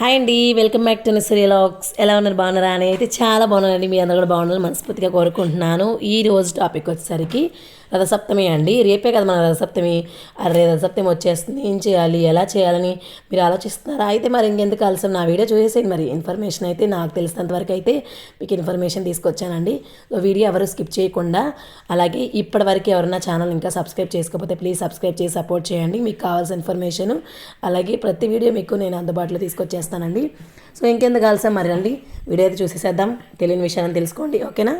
Hi అండి welcome back to nursery లాక్స్ ఎలా ఉన్నారు బాగున్నారా అని అయితే చాలా బాగున్నారండి మీ అందరూ కూడా బాగున్నారు మనస్ఫూర్తిగా కోరుకుంటున్నాను. ఈ రోజు టాపిక్ వచ్చేసరికి రథసప్తమి అండి. రేపే కదా మన రథసప్తమి. అరే రథసప్తమి వచ్చేస్తుంది. ఏం చేయాలి? ఎలా చేయాలని మీరు ఆలోచిస్తున్నారా? అయితే మరి ఇంకెందుకు ఆలస్యం? నా వీడియో చూసేసేయండి. మరి ఇన్ఫర్మేషన్ అయితే నాకు తెలిసినంత వరకు అయితే మీకు ఇన్ఫర్మేషన్ తీసుకొచ్చానండి. సో వీడియో ఎవరు స్కిప్ చేయకుండా అలాగే ఇప్పటి వరకు ఎవరైనా ఛానల్ ఇంకా సబ్స్క్రైబ్ చేసుకోకపోతే ప్లీజ్ సబ్స్క్రైబ్ చేసి సపోర్ట్ చేయండి. మీకు కావాల్సిన ఇన్ఫర్మేషన్ అలాగే ప్రతి వీడియో మీకు నేను అందుబాటులో తీసుకొచ్చేస్తానండి. సో ఇంకెందుకు ఆలస్యం? మరి రండి. వీడియో అయితే చూసేసేద్దాం. తెలియని విషయాన్ని తెలుసుకోండి. ఓకేనా?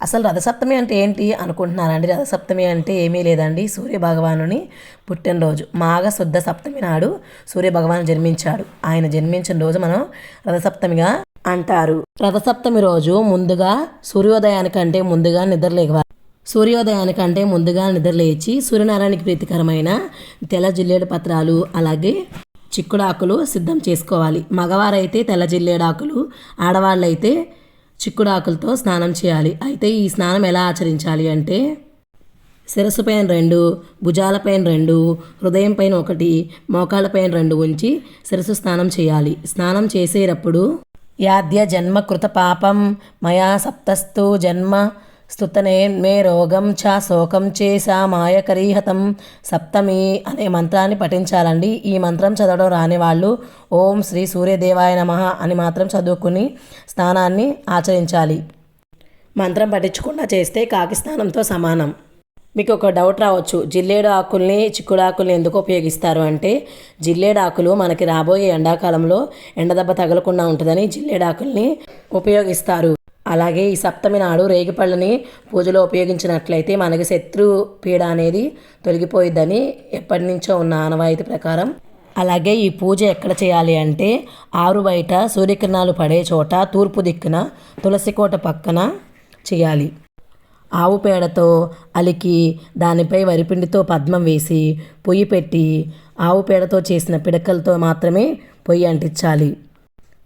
అసలు రథసప్తమి అంటే ఏంటి అనుకుంటున్నారండి? రథసప్తమి అంటే ఏమీ లేదండి. సూర్య భగవానుని పుట్టినరోజు మాఘ శుద్ధ సప్తమి నాడు సూర్య భగవాను జన్మించాడు. ఆయన జన్మించిన రోజు మనం రథసప్తమిగా అంటారు. రథసప్తమి రోజు ముందుగా సూర్యోదయానికంటే ముందుగా నిద్రలేవాలి సూర్యోదయానికంటే ముందుగా నిద్రలేచి సూర్యనారాయణకి ప్రీతికరమైన తెల్ల జిల్లేడు పత్రాలు అలాగే చిక్కుడాకులు సిద్ధం చేసుకోవాలి. మగవారైతే తెల్ల జిల్లేడాకులు ఆడవాళ్ళైతే చిక్కుడాకులతో స్నానం చేయాలి. అయితే ఈ స్నానం ఎలా ఆచరించాలి అంటే శిరస్సుపైన రెండు భుజాలపైన రెండు హృదయం పైన ఒకటి మోకాళ్ళపైన రెండు ఉంచి శిరస్సు స్నానం చేయాలి. స్నానం చేసేటప్పుడు యాద్య జన్మ కృత పాపం మయా సప్తస్తు జన్మ స్తుతనే మే రోగం చ శోకం చేసా మాయకరీహతం సప్తమి అనే మంత్రాన్ని పఠించాలండి. ఈ మంత్రం చదవడం రాని వాళ్ళు ఓం శ్రీ సూర్యదేవాయ నమః అని మాత్రం చదువుకుని స్నానాన్ని ఆచరించాలి. మంత్రం పఠించకుండా చేస్తే కాకి స్నానంతో సమానం. మీకు ఒక డౌట్ రావచ్చు. జిల్లేడు ఆకుల్ని చిక్కుడు ఆకుల్ని ఎందుకు ఉపయోగిస్తారు అంటే జిల్లేడు ఆకులు మనకి రాబోయే ఎండాకాలంలో ఎండదెబ్బ తగలకుండా ఉంటుందని జిల్లేడు ఆకుల్ని ఉపయోగిస్తారు. అలాగే ఈ సప్తమి నాడు రేగిపళ్ళని పూజలో ఉపయోగించినట్లయితే మనకి శత్రు పీడ అనేది తొలగిపోయిద్దని ఎప్పటి నుంచో ఉన్న ఆనవాయితీ ప్రకారం. అలాగే ఈ పూజ ఎక్కడ చేయాలి అంటే ఆరు బయట సూర్యకిరణాలు పడే చోట తూర్పు దిక్కున తులసి కోట పక్కన చేయాలి. ఆవు పేడతో అలికి దానిపై వరిపిండితో పద్మం వేసి పొయ్యి పెట్టి ఆవు పేడతో చేసిన పిడకలతో మాత్రమే పొయ్యి అంటించాలి.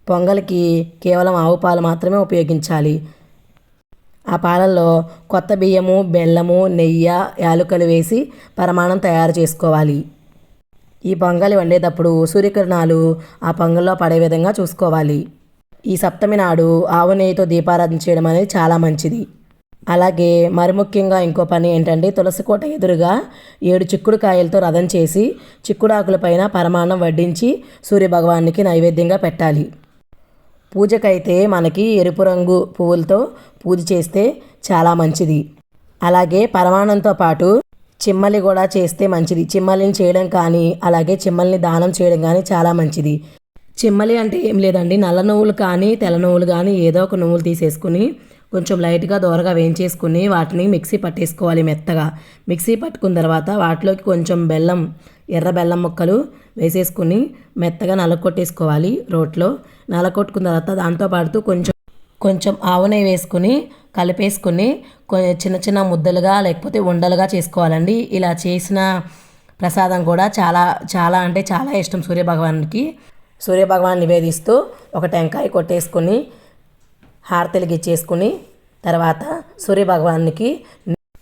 పొంగల్కి కేవలం ఆవు పాలు మాత్రమే ఉపయోగించాలి. ఆ పాలల్లో కొత్త బియ్యము బెల్లము నెయ్యి యాలకులు వేసి పరమాణం తయారు చేసుకోవాలి. ఈ పొంగలి వండేటప్పుడు సూర్యకిరణాలు ఆ పొంగల్లో పడే విధంగా చూసుకోవాలి. ఈ సప్తమి నాడు ఆవు నెయ్యితో దీపారాధన చేయడం అనేది చాలా మంచిది. అలాగే మరి ముఖ్యంగా ఇంకో పని ఏంటంటే తులసి కోట ఎదురుగా ఏడు చిక్కుడు కాయలతో రథం చేసి చిక్కుడాకులపైన పైన వడ్డించి సూర్యభగవానికి నైవేద్యంగా పెట్టాలి. పూజకైతే మనకి ఎరుపు రంగు పువ్వులతో పూజ చేస్తే చాలా మంచిది. అలాగే పరమాణంతో పాటు చిమ్మలి కూడా చేస్తే మంచిది. చిమ్మలిని చేయడం కానీ అలాగే చిమ్మల్ని దానం చేయడం కానీ చాలా మంచిది. చిమ్మలి అంటే ఏం లేదండి. నల్ల నువ్వులు కానీ తెల్ల నువ్వులు కానీ ఏదో ఒక నువ్వులు తీసేసుకుని కొంచెం లైట్గా దోరగా వేయించేసుకుని వాటిని మిక్సీ పట్టేసుకోవాలి మెత్తగా. మిక్సీ పట్టుకున్న తర్వాత వాటిలోకి కొంచెం బెల్లం ఎర్ర బెల్లం ముక్కలు వేసేసుకుని మెత్తగా నలకొట్టేసుకోవాలి రోట్లో. నలకొట్టుకున్న తర్వాత దాంతో పాటు కొంచెం కొంచెం ఆవు నెయ్యి వేసుకుని కలిపేసుకుని కొ- చిన్న చిన్న ముద్దలుగా లేకపోతే ఉండలుగా చేసుకోవాలండి. ఇలా చేసిన ప్రసాదం కూడా చాలా చాలా అంటే చాలా ఇష్టం సూర్యభగవానికి సూర్యభగవాన్ నివేదిస్తూ ఒక టెంకాయ కొట్టేసుకుని హారతలికి ఇచ్చేసుకుని తర్వాత సూర్యభగవానికి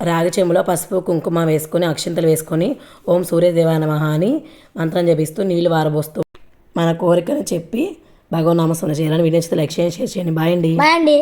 రాగి చెంబులో పసుపు కుంకుమ వేసుకొని అక్షింతలు వేసుకొని ఓం సూర్యదేవా నమ అని మంత్రం జపిస్తూ నీళ్ళు వారబోస్తూ మన కోరికను చెప్పి భగవన్ నామస్మరణ చేయాలని వీడియో నచ్చితే లైక్ చేయండి షేర్ చేయండి. బాయ్ అండి. బాయ్ అండి.